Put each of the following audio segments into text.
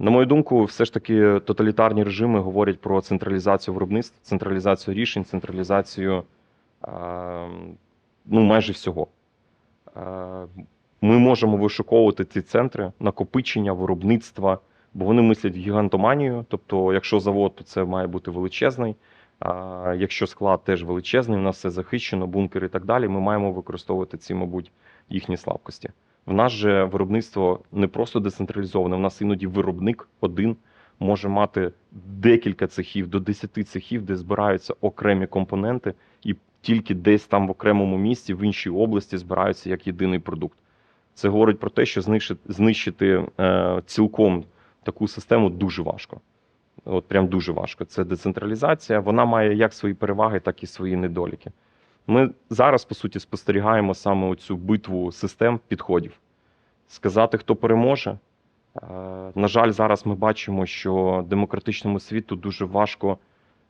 На мою думку, все ж таки тоталітарні режими говорять про централізацію виробництв, централізацію рішень, централізацію ну, майже всього. Ми можемо вишуковувати ці центри накопичення, виробництва, бо вони мислять гігантоманію. Тобто, якщо завод, то це має бути величезний. А якщо склад теж величезний, у нас все захищено, бункери і так далі. Ми маємо використовувати ці, мабуть, їхні слабкості. В нас же виробництво не просто децентралізоване, в нас іноді виробник один може мати декілька цехів до 10 цехів, де збираються окремі компоненти, і тільки десь там в окремому місці, в іншій області збираються як єдиний продукт. Це говорить про те, що знищити, знищити е, цілком таку систему дуже важко. От прям дуже важко. Це децентралізація. Вона має як свої переваги, так і свої недоліки. Ми зараз, по суті, спостерігаємо саме оцю битву систем підходів. Сказати, хто переможе. Е, На жаль, зараз ми бачимо, що демократичному світу дуже важко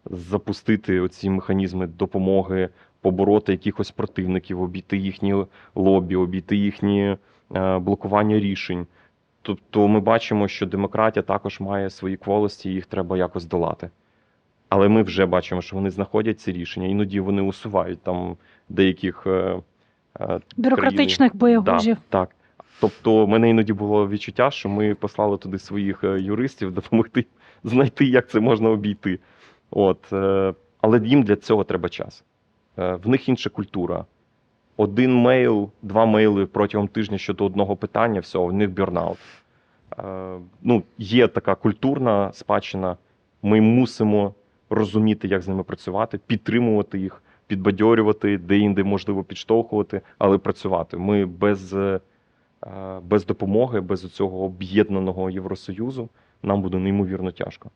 запустити оці механізми допомоги, побороти якихось противників, обійти їхні лобі, обійти їхні е, блокування рішень. Тобто ми бачимо, що демократія також має свої кволості, їх треба якось долати. Але ми вже бачимо, що вони знаходять ці рішення, іноді вони усувають там деяких е, е, Бюрократичних боягузів. Да, так. Тобто, в мене іноді було відчуття, що ми послали туди своїх е, юристів допомогти знайти, як це можна обійти. От, але їм для цього треба час. В них інша культура. Один мейл, два мейли протягом тижня щодо одного питання, все, в них бюрнаут. Ну, є така культурна спадщина. Ми мусимо розуміти, як з ними працювати, підтримувати їх, підбадьорювати, де-інде можливо підштовхувати, але працювати. Ми без, е, без допомоги, без цього об'єднаного Євросоюзу нам буде неймовірно тяжко.